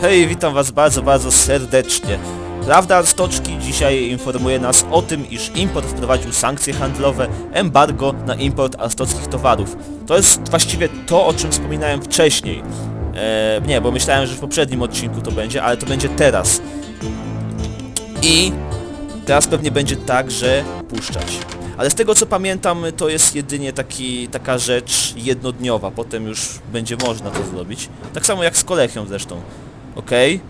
Hej, witam was bardzo, bardzo serdecznie. Prawda Stoczki dzisiaj informuje nas o tym, iż import wprowadził sankcje handlowe, embargo na import arstockich towarów. To jest właściwie to, o czym wspominałem wcześniej. Eee, nie, bo myślałem, że w poprzednim odcinku to będzie, ale to będzie teraz. I teraz pewnie będzie tak, że puszczać. Ale z tego co pamiętam, to jest jedynie taki, taka rzecz jednodniowa, potem już będzie można to zrobić. Tak samo jak z kolechią zresztą. Okej.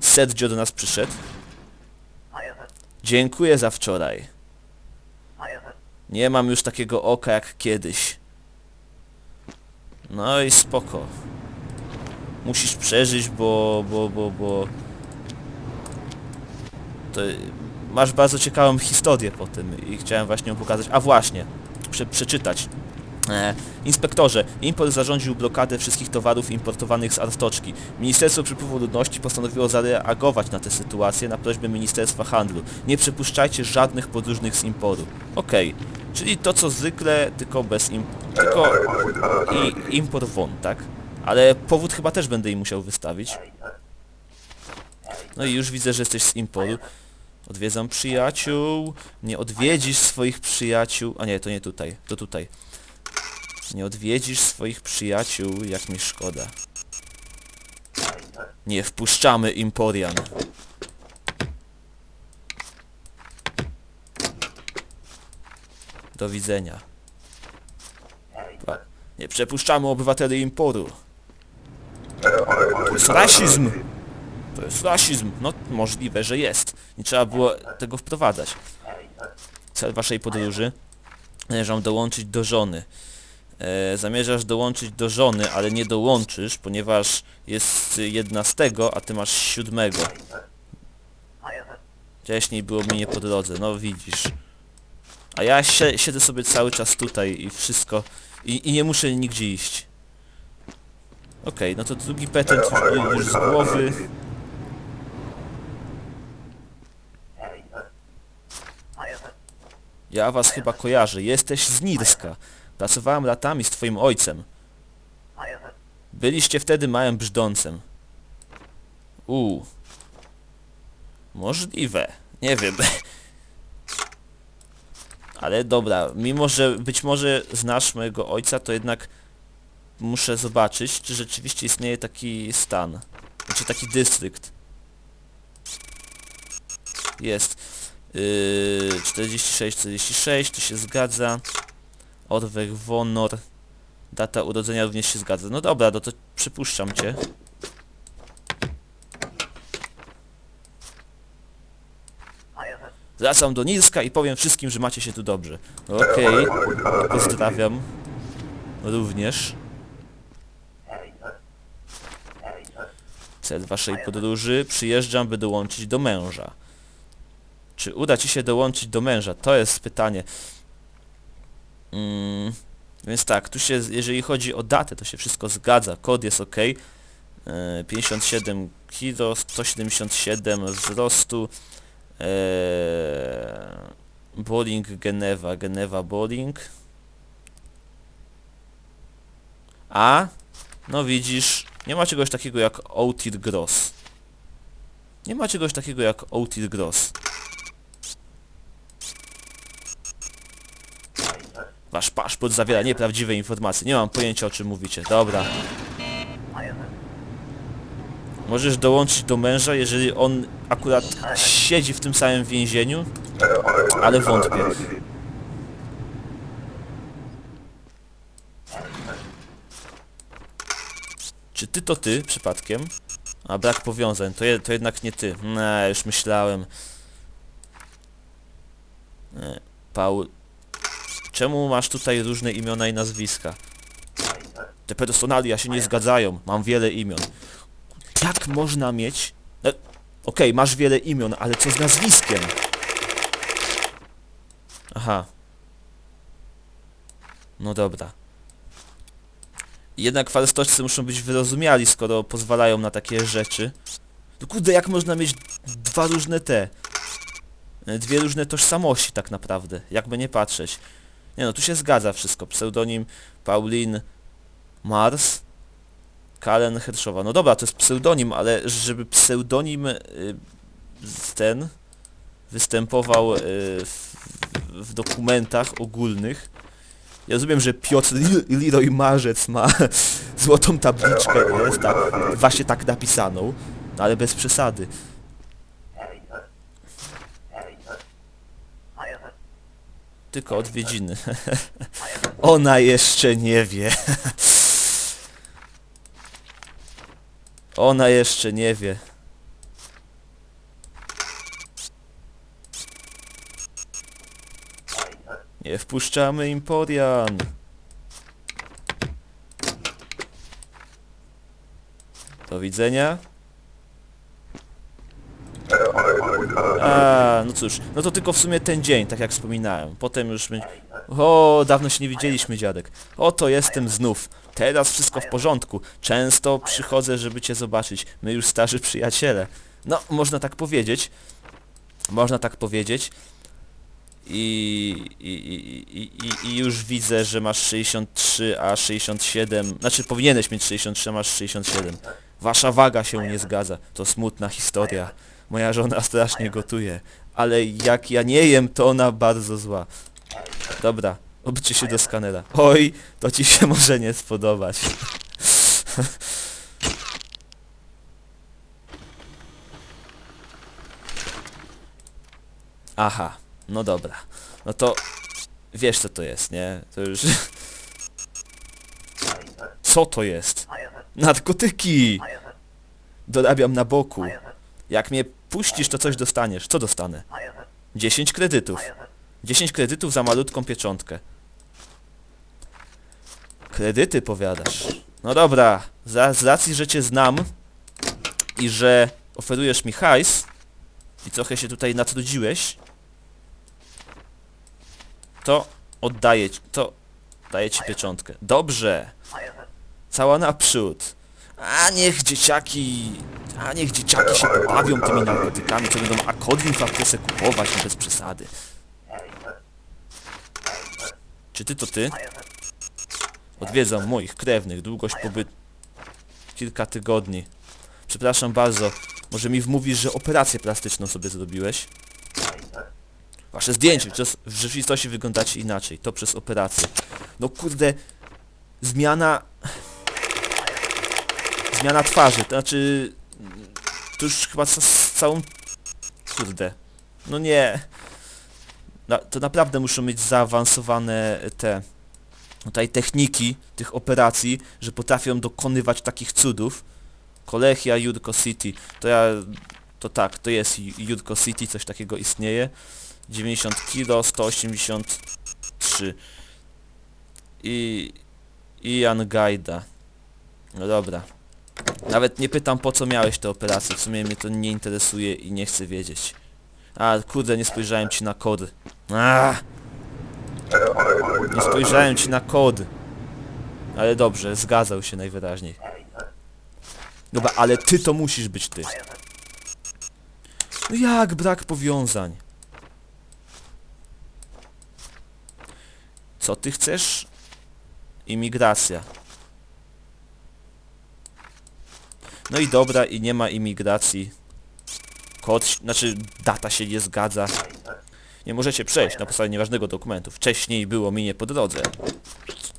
Sergio do nas przyszedł. Dziękuję za wczoraj. Nie mam już takiego oka jak kiedyś. No i spoko. Musisz przeżyć, bo, bo, bo, bo... To masz bardzo ciekawą historię po tym i chciałem właśnie ją pokazać. A właśnie, prze, przeczytać. E, inspektorze, import zarządził blokadę wszystkich towarów importowanych z Arstoczki. Ministerstwo Przepływu Ludności postanowiło zareagować na tę sytuację na prośbę Ministerstwa Handlu. Nie przepuszczajcie żadnych podróżnych z importu. Okej, czyli to co zwykle, tylko bez im... tylko i import won, tak? Ale powód chyba też będę im musiał wystawić. No i już widzę, że jesteś z importu. Odwiedzam przyjaciół. Nie odwiedzisz swoich przyjaciół. A nie, to nie tutaj. To tutaj. Nie odwiedzisz swoich przyjaciół, jak mi szkoda. Nie wpuszczamy Imporian. Do widzenia. Nie przepuszczamy obywateli Imporu. To jest rasizm! To jest rasizm. No możliwe, że jest. Nie trzeba było tego wprowadzać. Cel waszej podróży. Zamierzam dołączyć do żony. E, zamierzasz dołączyć do żony, ale nie dołączysz, ponieważ jest jedna z tego, a ty masz siódmego. Wcześniej było mi nie po drodze, no widzisz. A ja sie, siedzę sobie cały czas tutaj i wszystko... I, i nie muszę nigdzie iść. Okej, no to drugi petent już, już z głowy. Ja was chyba kojarzę. Jesteś z Nirska. Pracowałem latami z twoim ojcem. Byliście wtedy małym brzdącem. Uuu. Możliwe. Nie wiem. Ale dobra, mimo że być może znasz mojego ojca, to jednak muszę zobaczyć, czy rzeczywiście istnieje taki stan. Znaczy taki dystrykt. Jest. Yy, 46, 46, to się zgadza. Orwech, Wonor. Data urodzenia również się zgadza. No dobra, no to przypuszczam cię. Wracam do Nilska i powiem wszystkim, że macie się tu dobrze. Okej, pozdrawiam. Również. Cel waszej podróży. Przyjeżdżam, by dołączyć do męża. Czy uda ci się dołączyć do męża? To jest pytanie. Mm, więc tak, tu się, jeżeli chodzi o datę, to się wszystko zgadza. Kod jest ok. E, 57 kg, 177 wzrostu. E, bowling Genewa, Genewa Bowling. A, no widzisz, nie ma czegoś takiego jak Outir Gross. Nie ma czegoś takiego jak Outir Gross. Wasz paszport zawiera nieprawdziwe informacje. Nie mam pojęcia o czym mówicie. Dobra. Możesz dołączyć do męża, jeżeli on akurat siedzi w tym samym więzieniu, ale wątpię. Czy ty to ty, przypadkiem? A brak powiązań, to, je, to jednak nie ty. Nie, już myślałem. Nie, Paul... Czemu masz tutaj różne imiona i nazwiska? Te personalia się nie zgadzają. Mam wiele imion. Jak można mieć... E, Okej, masz wiele imion, ale co z nazwiskiem? Aha. No dobra. Jednak falstoczcy muszą być wyrozumiali, skoro pozwalają na takie rzeczy. No kurde, jak można mieć dwa różne te... e, Dwie różne tożsamości tak naprawdę, jakby nie patrzeć. Nie no, tu się zgadza wszystko. Pseudonim Pauline Mars. Karen Herszowa. No dobra, to jest pseudonim, ale żeby pseudonim y, ten występował y, w, w dokumentach ogólnych. Ja rozumiem, że Piotr Leroy Marzec ma złotą tabliczkę, tak, właśnie tak napisaną, no ale bez przesady. Tylko odwiedziny. Ona jeszcze nie wie. Ona jeszcze nie wie. Nie wpuszczamy Imporian. Do widzenia. A, no cóż, no to tylko w sumie ten dzień, tak jak wspominałem. Potem już my... O, dawno się nie widzieliśmy, dziadek. Oto jestem znów. Teraz wszystko w porządku. Często przychodzę, żeby cię zobaczyć. My już starzy przyjaciele. No, można tak powiedzieć. Można tak powiedzieć. I, i, i, i, i- i już widzę, że masz 63, a 67... Znaczy, powinieneś mieć 63, a masz 67. Wasza waga się nie zgadza. To smutna historia. Moja żona strasznie gotuje. Ale jak ja nie jem, to ona bardzo zła. Dobra, obróćcie się do skanera. Oj, to ci się może nie spodobać. Aha, no dobra. No to wiesz co to jest, nie? To już... Co to jest? Narkotyki! Dorabiam na boku. Jak mnie puścisz, to coś dostaniesz. Co dostanę? 10 kredytów. 10 kredytów za malutką pieczątkę. Kredyty powiadasz. No dobra, za, z racji, że cię znam i że oferujesz mi hajs i trochę się tutaj natrudziłeś, to oddaję to daję ci pieczątkę. Dobrze. Cała naprzód. A niech dzieciaki, a niech dzieciaki się pobawią tymi narkotykami, co będą akodin w aptece kupować, bez przesady. Czy ty to ty? Odwiedzam moich krewnych, długość pobytu kilka tygodni. Przepraszam bardzo, może mi wmówisz, że operację plastyczną sobie zrobiłeś? Wasze zdjęcie, w rzeczywistości wyglądacie inaczej, to przez operację. No kurde, zmiana... Zmiana twarzy, to znaczy... To już chyba z, całą... Kurde. No nie. Na, to naprawdę muszą mieć zaawansowane te... Tutaj techniki tych operacji, że potrafią dokonywać takich cudów. Kolechia, Jurko City. To ja... To tak, to jest Ju- Jurko City, coś takiego istnieje. 90 kg, 183. I... Ian Gajda. No dobra. Nawet nie pytam po co miałeś te operacje, w sumie mnie to nie interesuje i nie chcę wiedzieć. A, kurde, nie spojrzałem ci na kod. A! Nie spojrzałem ci na kod. Ale dobrze, zgadzał się najwyraźniej. Dobra, ale ty to musisz być ty. No jak brak powiązań? Co ty chcesz? Imigracja. No i dobra, i nie ma imigracji. Kod, znaczy data się nie zgadza. Nie możecie przejść na podstawie nieważnego dokumentu. Wcześniej było mi nie po drodze.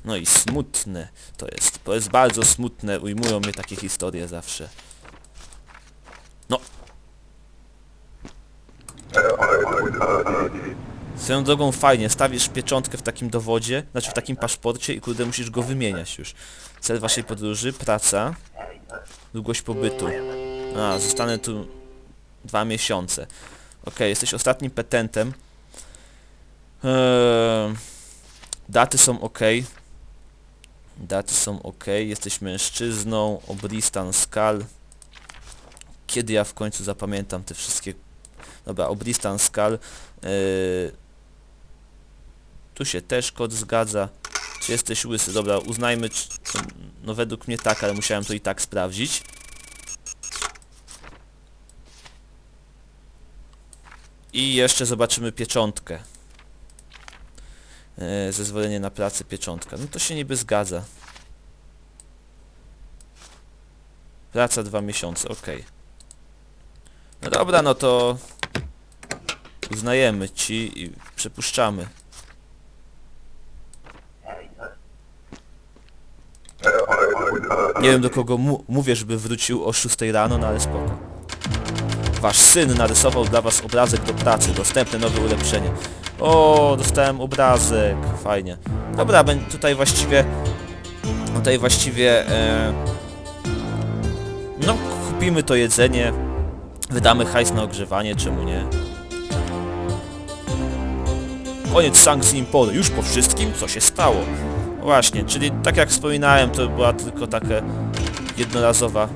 No i smutne to jest. To jest bardzo smutne. Ujmują mnie takie historie zawsze. No. Swoją drogą fajnie, stawisz pieczątkę w takim dowodzie, znaczy w takim paszporcie i kurde musisz go wymieniać już. Cel waszej podróży, praca, długość pobytu. A, zostanę tu dwa miesiące. Okej, jesteś ostatnim petentem. Eee, daty są ok. Daty są ok. Jesteś mężczyzną. Obristan Skal. Kiedy ja w końcu zapamiętam te wszystkie... Dobra, Obristan Skal. Eee, tu się też kod zgadza. Czy jesteś łysy? Dobra, uznajmy... Czy... No według mnie tak, ale musiałem to i tak sprawdzić. I jeszcze zobaczymy pieczątkę. E, zezwolenie na pracę pieczątka. No to się niby zgadza. Praca dwa miesiące, okej. No dobra, no to... Uznajemy ci i przepuszczamy. Nie wiem do kogo mówię, żeby wrócił o 6 rano, no ale spoko. Wasz syn narysował dla was obrazek do pracy, dostępne nowe ulepszenie. O, dostałem obrazek, fajnie. Dobra, tutaj właściwie... Tutaj właściwie... E, no, kupimy to jedzenie, wydamy hajs na ogrzewanie, czemu nie? Koniec sankcji importu, już po wszystkim, co się stało. Właśnie, czyli tak jak wspominałem, to była tylko taka jednorazowa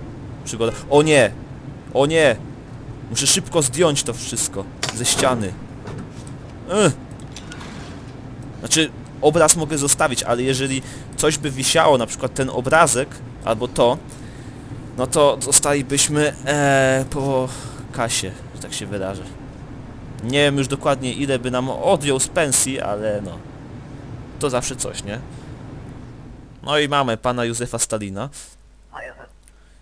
przygoda. O nie! O nie! Muszę szybko zdjąć to wszystko ze ściany. Ugh. Znaczy, obraz mogę zostawić, ale jeżeli coś by wisiało, na przykład ten obrazek, albo to, no to zostalibyśmy e, po kasie, że tak się wyrażę. Nie wiem już dokładnie ile by nam odjął z pensji, ale no. To zawsze coś, nie? No i mamy pana Józefa Stalina.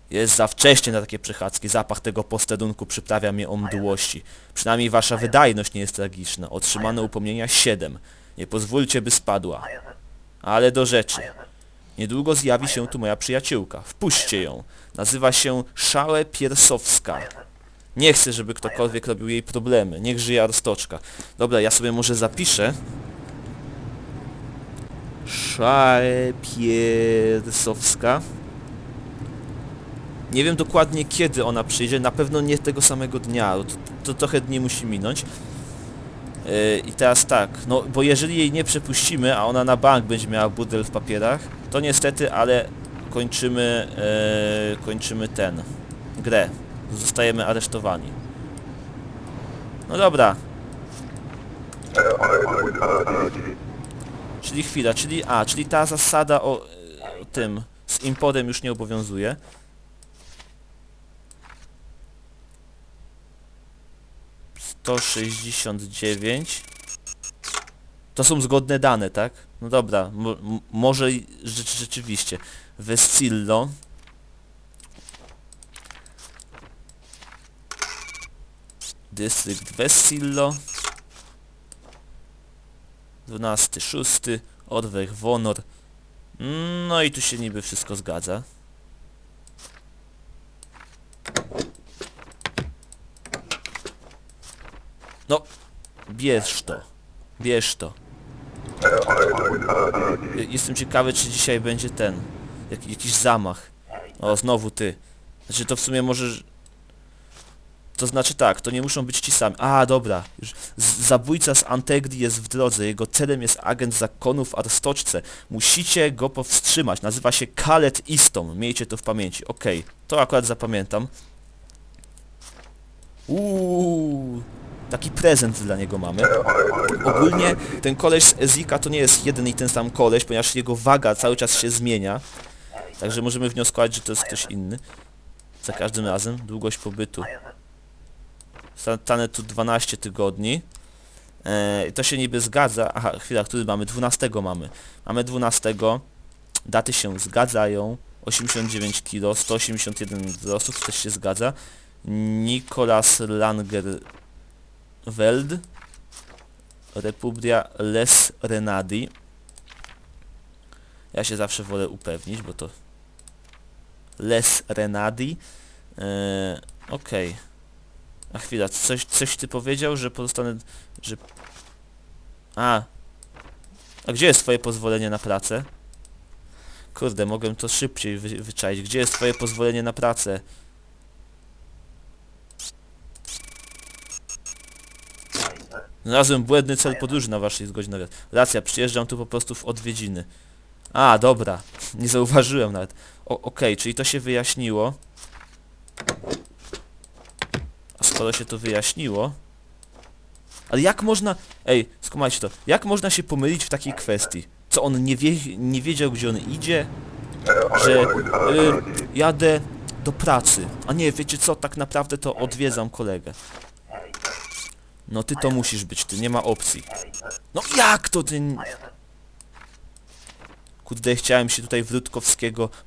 Jest za wcześnie na takie przechadzki. Zapach tego posterunku przyprawia mnie o mdłości. Przynajmniej wasza wydajność nie jest tragiczna. Otrzymane upomnienia 7. Nie pozwólcie, by spadła. Ale do rzeczy. Niedługo zjawi się tu moja przyjaciółka. Wpuśćcie ją. Nazywa się Szale Piersowska. Nie chcę, żeby ktokolwiek robił jej problemy. Niech żyje Arstoczka. Dobra, ja sobie może zapiszę. Szale Piersowska. Nie wiem dokładnie kiedy ona przyjdzie, na pewno nie tego samego dnia, to, to trochę dni musi minąć. Yy, I teraz tak, no bo jeżeli jej nie przepuścimy, a ona na bank będzie miała burdel w papierach, to niestety, ale kończymy, yy, kończymy ten, grę. Zostajemy aresztowani. No dobra. Czyli chwila, czyli, a, czyli ta zasada o, yy, o tym z importem już nie obowiązuje. To 69. To są zgodne dane, tak? No dobra, może rzeczywiście. Vescillo. Dystrykt Vescillo. 12, 6. Odwech Wonor. No i tu się niby wszystko zgadza. No, bierz to. Bierz to. Jestem ciekawy, czy dzisiaj będzie ten. Jak, jakiś zamach. O, znowu ty. Znaczy to w sumie możesz... To znaczy tak, to nie muszą być ci sami. A, dobra. Z- zabójca z Antegri jest w drodze. Jego celem jest agent zakonu w Arstoczce. Musicie go powstrzymać. Nazywa się Kalet Istom. Miejcie to w pamięci. Okej, to akurat zapamiętam. Uuu, taki prezent dla niego mamy. Ogólnie ten koleś z Ezika to nie jest jeden i ten sam koleś, ponieważ jego waga cały czas się zmienia. Także możemy wnioskować, że to jest ktoś inny. Za każdym razem. Długość pobytu. Stanę tu 12 tygodni. E, to się niby zgadza. Aha, chwila, który mamy? 12 mamy. Mamy 12. Daty się zgadzają. 89 kg, 181 wzrostów, też się zgadza. Nikolas Langerveld. Republia Les Renadi. Ja się zawsze wolę upewnić, bo to Les Renadi. Eee, Okej. A chwila, coś, coś ty powiedział, że pozostanę... że... A. A gdzie jest twoje pozwolenie na pracę? Kurde, mogłem to szybciej wy, wyczaić. Gdzie jest twoje pozwolenie na pracę? Znalazłem błędny cel podróży na waszej zgodzie na wyjazd. Racja, przyjeżdżam tu po prostu w odwiedziny. A, dobra. Nie zauważyłem nawet. Okej, czyli to się wyjaśniło. Skoro się to wyjaśniło... Ale jak można... Ej, skumajcie to. Jak można się pomylić w takiej kwestii? Co, on nie, wie, nie wiedział, gdzie on idzie? Że y, jadę do pracy. A nie, wiecie co, tak naprawdę to odwiedzam kolegę. No ty to musisz być, ty, nie ma opcji. No jak to ty... Kurde, chciałem się tutaj w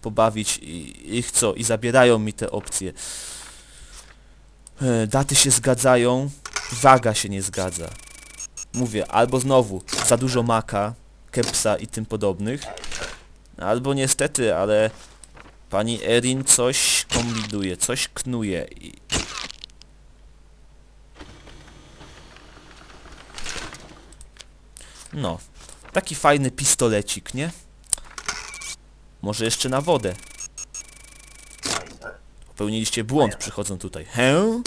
pobawić i ich co? I zabierają mi te opcje. E, daty się zgadzają, waga się nie zgadza. Mówię, albo znowu za dużo maka, kepsa i tym podobnych, albo niestety, ale pani Erin coś kombinuje, coś knuje i... No, taki fajny pistolecik, nie? Może jeszcze na wodę. Popełniliście błąd przychodząc tutaj. Hę?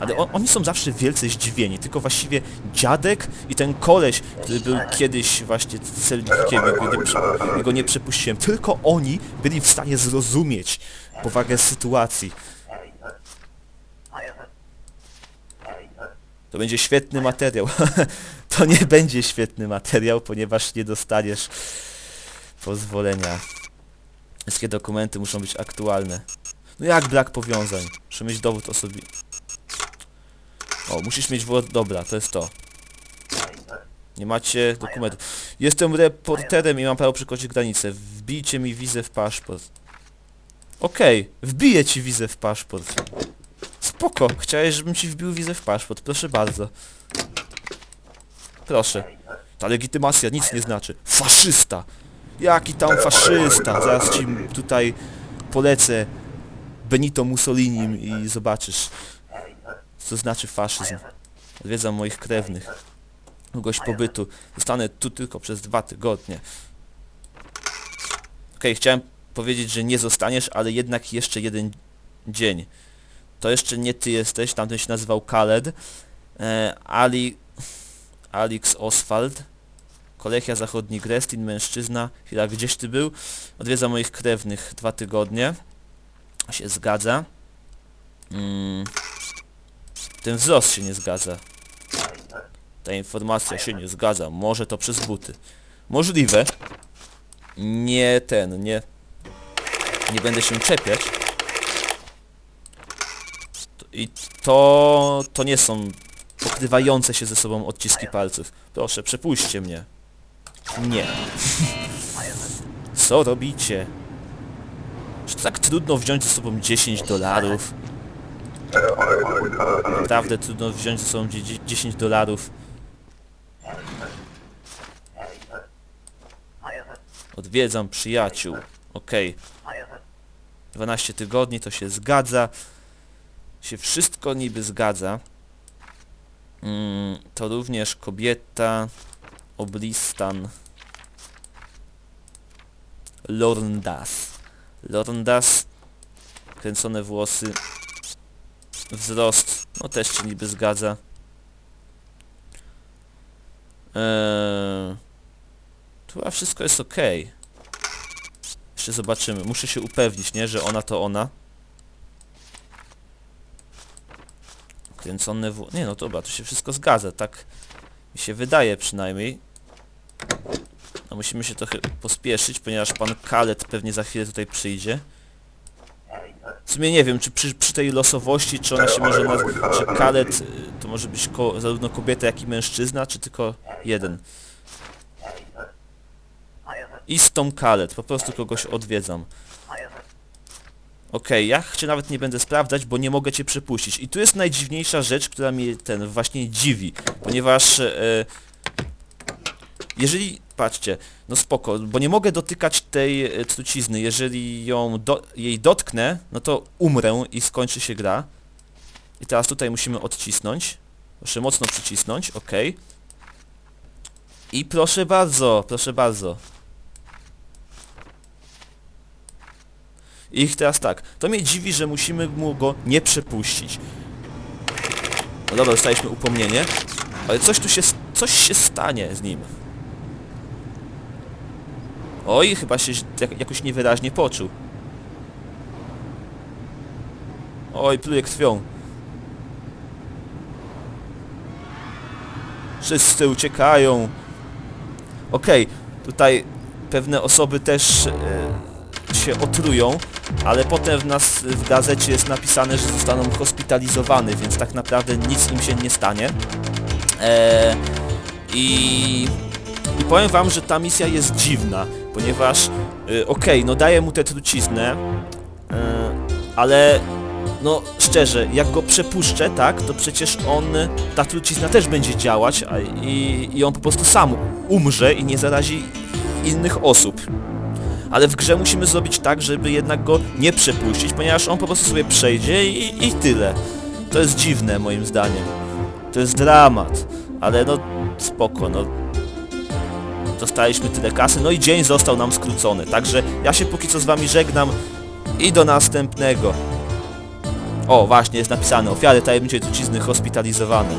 Ale on, oni są zawsze wielce zdziwieni, tylko właściwie dziadek i ten koleś, który był kiedyś właśnie celnikiem, prze- jego nie przepuściłem, tylko oni byli w stanie zrozumieć powagę sytuacji. To będzie świetny materiał. to nie będzie świetny materiał, ponieważ nie dostaniesz pozwolenia. Wszystkie dokumenty muszą być aktualne. No jak brak powiązań? Muszę mieć dowód osobisty. O, musisz mieć. Dobra, to jest to. Nie macie dokumentów. Jestem reporterem i mam prawo przekroczyć granicę. Wbijcie mi wizę w paszport. Okej, wbiję ci wizę w paszport. Spoko, chciałeś, żebym ci wbił wizę w paszport. Proszę bardzo. Proszę. Ta legitymacja nic nie znaczy. Faszysta! Jaki tam faszysta? Zaraz ci tutaj polecę Benito Mussolinim i zobaczysz, co znaczy faszyzm. Odwiedzam moich krewnych. Długość pobytu. Zostanę tu tylko przez dwa tygodnie. Okej, chciałem powiedzieć, że nie zostaniesz, ale jednak jeszcze jeden dzień. To jeszcze nie ty jesteś, tamten się nazywał Khaled. E, Ali... Alex Oswald. Kolechia Zachodni Grestin, mężczyzna. Chwila, gdzieś ty był? Odwiedza moich krewnych dwa tygodnie. Się zgadza. Mm. Ten wzrost się nie zgadza. Ta informacja się nie zgadza. Może to przez buty. Możliwe. Nie ten, nie... Nie będę się czepiać. I to... To nie są pokrywające się ze sobą odciski palców. Proszę, przepuśćcie mnie. Nie. Co robicie? Czy tak trudno wziąć ze sobą 10 dolarów? Naprawdę trudno wziąć ze sobą dzie- dzie- 10 dolarów. Odwiedzam przyjaciół. Okej. 12 tygodni to się zgadza. Się wszystko niby zgadza. Mm, to również kobieta Oblistan Lorndas. Lorndas, kręcone włosy, wzrost, no też się niby zgadza. Eee, tu a wszystko jest ok. Jeszcze zobaczymy. Muszę się upewnić, nie, że ona to ona. Kręcone w... Nie no dobra, to się wszystko zgadza, tak mi się wydaje przynajmniej. No musimy się trochę pospieszyć, ponieważ pan Kalet pewnie za chwilę tutaj przyjdzie. W sumie nie wiem, czy przy, przy tej losowości, czy ona się może nazwać, czy Kalet y, to może być ko zarówno kobieta, jak i mężczyzna, czy tylko jeden. Istą Kalet, po prostu kogoś odwiedzam. Okej, ja cię nawet nie będę sprawdzać, bo nie mogę cię przepuścić. I tu jest najdziwniejsza rzecz, która mnie ten właśnie dziwi, ponieważ e, jeżeli, patrzcie, no spoko, bo nie mogę dotykać tej e, trucizny, jeżeli ją do, jej dotknę, no to umrę i skończy się gra. I teraz tutaj musimy odcisnąć, proszę mocno przycisnąć, okej. I proszę bardzo, proszę bardzo. I teraz tak, to mnie dziwi, że musimy mu go nie przepuścić. No dobra, dostaliśmy upomnienie, ale coś tu się, coś się stanie z nim. Oj, chyba się jak, jakoś niewyraźnie poczuł. Oj, pluje krwią. Wszyscy uciekają. Okej, tutaj pewne osoby też e, się otrują, ale potem w nas w gazecie jest napisane, że zostaną hospitalizowane, więc tak naprawdę nic im się nie stanie. E, I I powiem wam, że ta misja jest dziwna, ponieważ, y, okej, no daję mu tę truciznę, y, ale no szczerze, jak go przepuszczę, tak, to przecież on, ta trucizna też będzie działać a, i, i on po prostu sam umrze i nie zarazi innych osób. Ale w grze musimy zrobić tak, żeby jednak go nie przepuścić, ponieważ on po prostu sobie przejdzie i, i tyle. To jest dziwne moim zdaniem. To jest dramat, ale no spoko, no dostaliśmy tyle kasy, no i dzień został nam skrócony, także ja się póki co z wami żegnam i do następnego. O, właśnie, jest napisane, ofiary tajemniczej trucizny hospitalizowane.